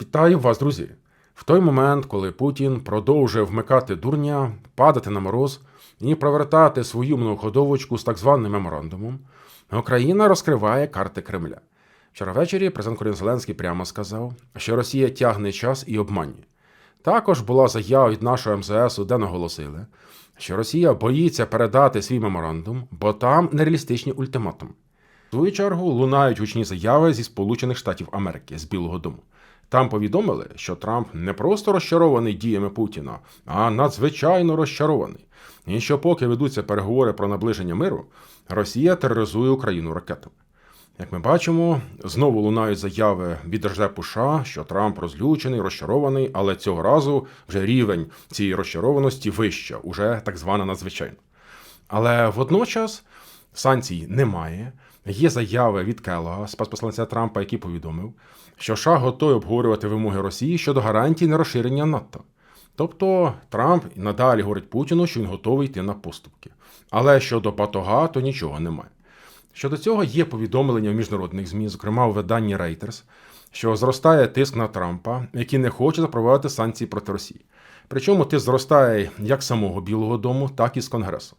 Вітаю вас, друзі! В той момент, коли Путін продовжує вмикати дурня, падати на мороз і провертати свою многоходовочку з так званим меморандумом, Україна розкриває карти Кремля. Вчора ввечері президент Корін Зеленський прямо сказав, що Росія тягне час і обманює. Також була заява від нашого МЗС, де наголосили, що Росія боїться передати свій меморандум, бо там нереалістичні ультиматуми. В свою чергу лунають гучні заяви зі Сполучених Штатів Америки з Білого Дому. Там повідомили, що Трамп не просто розчарований діями Путіна, а надзвичайно розчарований. І що поки ведуться переговори про наближення миру, Росія тероризує Україну ракетами. Як ми бачимо, знову лунають заяви від Держдепу США, що Трамп розлючений, розчарований, але цього разу вже рівень цієї розчарованості вища, уже так звана надзвичайна. Але водночас санкцій немає. Є заяви від Келлога, спецпосланця Трампа, який повідомив, що США готові обговорювати вимоги Росії щодо гарантій нерозширення НАТО. Тобто Трамп надалі говорить Путіну, що він готовий йти на поступки. Але щодо Батога, то нічого немає. Щодо цього є повідомлення в міжнародних ЗМІ, зокрема у виданні Reuters, що зростає тиск на Трампа, який не хоче запровадити санкції проти Росії. Причому тиск зростає як з самого Білого Дому, так і з Конгресу.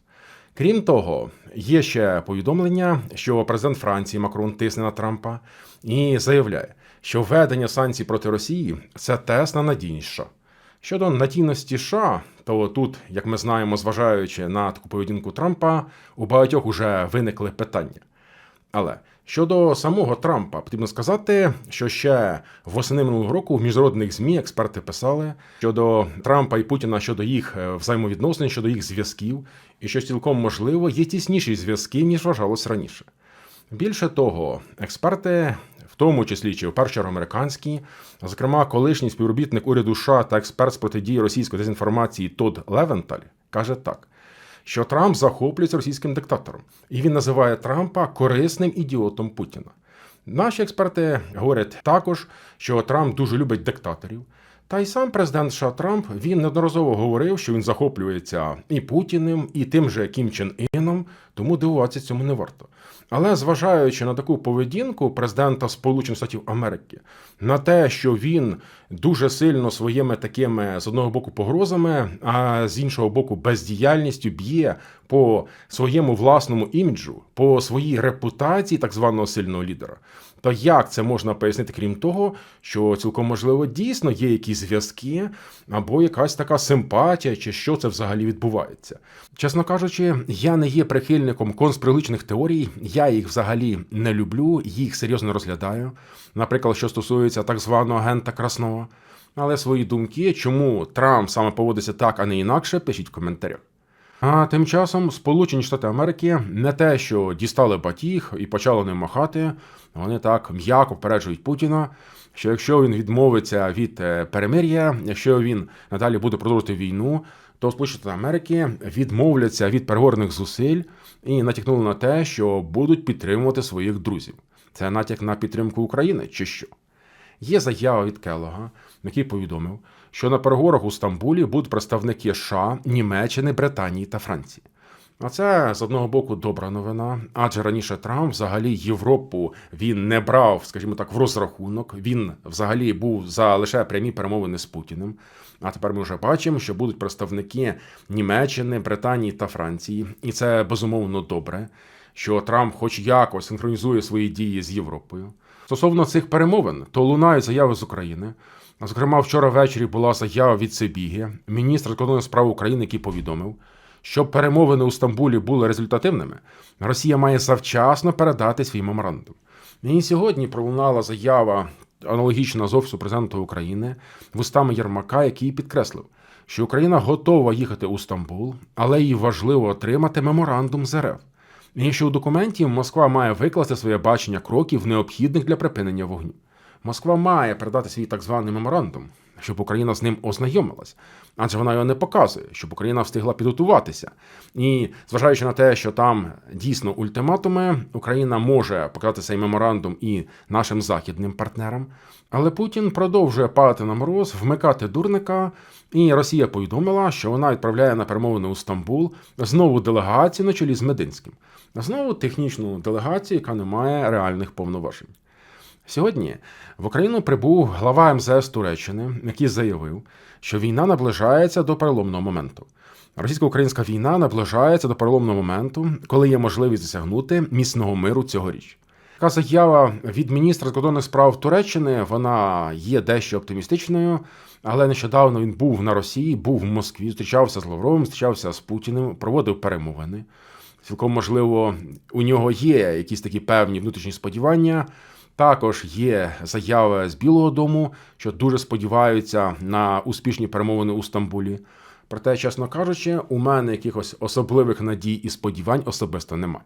Крім того, є ще повідомлення, що президент Франції Макрон тисне на Трампа і заявляє, що введення санкцій проти Росії це тест на надійність. Щодо надійності США, то тут, як ми знаємо, зважаючи на таку поведінку Трампа, у багатьох уже виникли питання. Але щодо самого Трампа, потрібно сказати, що ще восени минулого року в міжнародних ЗМІ експерти писали щодо Трампа і Путіна щодо їх е, взаємовідносин, щодо їх зв'язків, і що цілком можливо є тісніші зв'язки, ніж вважалось раніше. Більше того, експерти, в тому числі чи в чергу американські, зокрема, колишній співробітник уряду США та експерт з протидії російської дезінформації Тодд Левенталь, каже так. Що Трамп захоплюється російським диктатором, і він називає Трампа корисним ідіотом Путіна. Наші експерти говорять також, що Трамп дуже любить диктаторів. Та й сам президент США Трамп він неодноразово говорив, що він захоплюється і Путіним, і тим же Кім Чен Іном, тому дивуватися цьому не варто. Але зважаючи на таку поведінку президента Сполучених Штатів Америки, на те, що він дуже сильно своїми такими з одного боку погрозами, а з іншого боку, бездіяльністю б'є по своєму власному іміджу, по своїй репутації так званого сильного лідера, то як це можна пояснити, крім того, що цілком можливо дійсно є якісь зв'язки або якась така симпатія, чи що це взагалі відбувається? Чесно кажучи, я не є прихильником конспірологічних теорій, я їх взагалі не люблю, їх серйозно розглядаю. Наприклад, що стосується так званого агента Красного. Але свої думки, чому Трамп саме поводиться так, а не інакше, пишіть в коментарях. А тим часом Сполучені Штати Америки не те, що дістали батіг і почали ним махати, вони так м'яко попереджують Путіна, що якщо він відмовиться від е, перемир'я, якщо він надалі буде продовжувати війну, то Сполучені Штати Америки відмовляться від переговорних зусиль і натякнули на те, що будуть підтримувати своїх друзів. Це натяк на підтримку України чи що? Є заява від Келлога, який повідомив, що на переговорах у Стамбулі будуть представники США, Німеччини, Британії та Франції. А це з одного боку добра новина, адже раніше Трамп взагалі Європу він не брав, скажімо так, в розрахунок. Він взагалі був за лише прямі перемовини з Путіним. А тепер ми вже бачимо, що будуть представники Німеччини, Британії та Франції, і це безумовно добре, що Трамп, хоч якось, синхронізує свої дії з Європою. Стосовно цих перемовин, то лунають заяви з України. Зокрема, вчора ввечері була заява від Сибіги, міністр закордонних справ України, який повідомив, щоб перемовини у Стамбулі були результативними, Росія має завчасно передати свій меморандум. І сьогодні пролунала заява аналогічна з офісу президента України вустами Єрмака, який підкреслив, що Україна готова їхати у Стамбул, але їй важливо отримати меморандум з РФ. І що у документі Москва має викласти своє бачення кроків, необхідних для припинення вогню. Москва має передати свій так званий меморандум, щоб Україна з ним ознайомилась, адже вона його не показує, щоб Україна встигла підготуватися. І зважаючи на те, що там дійсно ультиматуми, Україна може показати цей меморандум і нашим західним партнерам. Але Путін продовжує падати на мороз, вмикати дурника, і Росія повідомила, що вона відправляє на перемовини у Стамбул знову делегацію на чолі з Мединським, знову технічну делегацію, яка не має реальних повноважень. Сьогодні в Україну прибув глава МЗС Туреччини, який заявив, що війна наближається до переломного моменту. Російсько-українська війна наближається до переломного моменту, коли є можливість досягнути міцного миру цьогоріч. Така заява від міністра закордонних справ Туреччини вона є дещо оптимістичною, але нещодавно він був на Росії, був в Москві, зустрічався з Лавровим, зустрічався з Путіним, проводив перемовини. Цілком можливо, у нього є якісь такі певні внутрішні сподівання. Також є заяви з Білого Дому, що дуже сподіваються на успішні перемовини у Стамбулі. Проте, чесно кажучи, у мене якихось особливих надій і сподівань особисто немає.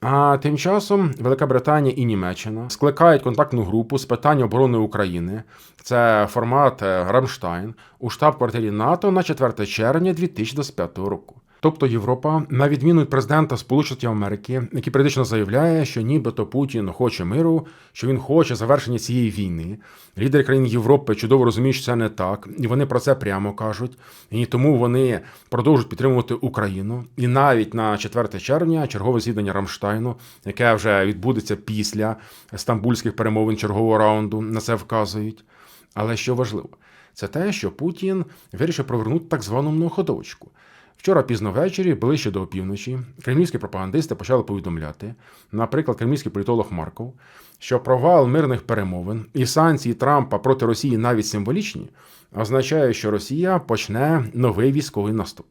А тим часом Велика Британія і Німеччина скликають контактну групу з питань оборони України. Це формат е, Рамштайн у штаб-квартирі НАТО на 4 червня 2025 року. Тобто Європа, на відміну від президента Сполучених Америки, який періодично заявляє, що нібито Путін хоче миру, що він хоче завершення цієї війни. Лідери країн Європи чудово розуміють, що це не так, і вони про це прямо кажуть. І тому вони продовжують підтримувати Україну. І навіть на 4 червня чергове з'єднання Рамштайну, яке вже відбудеться після стамбульських перемовин чергового раунду, на це вказують. Але що важливо, це те, що Путін вирішив провернути так звану многоходовочку. Вчора пізно ввечері, ближче до опівночі, кремлівські пропагандисти почали повідомляти, наприклад, кремлівський політолог Марков, що провал мирних перемовин і санкції Трампа проти Росії навіть символічні, означає, що Росія почне новий військовий наступ.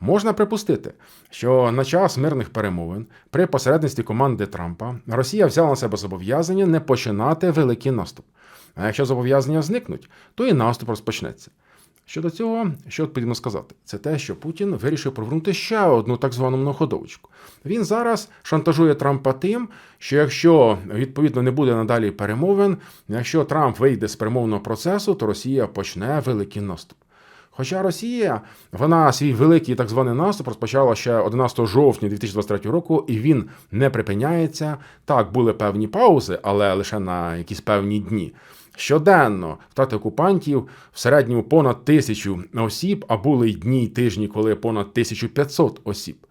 Можна припустити, що на час мирних перемовин при посередництві команди Трампа Росія взяла на себе зобов'язання не починати великий наступ. А якщо зобов'язання зникнуть, то і наступ розпочнеться. Щодо цього, що потрібно сказати, це те, що Путін вирішив провернути ще одну так звану многоходовочку. Він зараз шантажує Трампа тим, що якщо відповідно не буде надалі перемовин, якщо Трамп вийде з перемовного процесу, то Росія почне великий наступ. Хоча Росія, вона свій великий так званий наступ розпочала ще 11 жовтня 2023 року, і він не припиняється. Так, були певні паузи, але лише на якісь певні дні. Щоденно втрати окупантів в середньому понад тисячу осіб, а були й дні й тижні, коли понад 1500 осіб.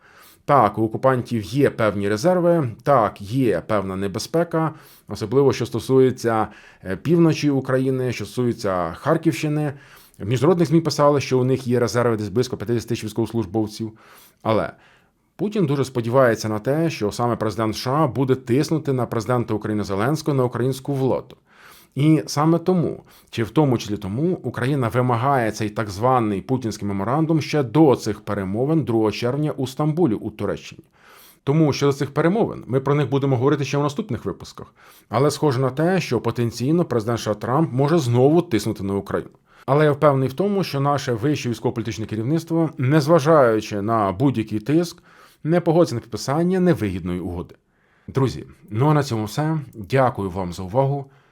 Так, у окупантів є певні резерви, так, є певна небезпека, особливо що стосується е, півночі України, що стосується Харківщини. В міжнародних ЗМІ писали, що у них є резерви десь близько 50 тисяч військовослужбовців. Але Путін дуже сподівається на те, що саме президент США буде тиснути на президента України Зеленського на українську владу. І саме тому, чи в тому числі тому, Україна вимагає цей так званий путінський меморандум ще до цих перемовин 2 червня у Стамбулі у Туреччині. Тому щодо цих перемовин ми про них будемо говорити ще в наступних випусках. Але схоже на те, що потенційно президент США Трамп може знову тиснути на Україну. Але я впевнений в тому, що наше вище військово-політичне керівництво, незважаючи на будь-який тиск, не погодиться на підписання невигідної угоди. Друзі, ну а на цьому все. Дякую вам за увагу.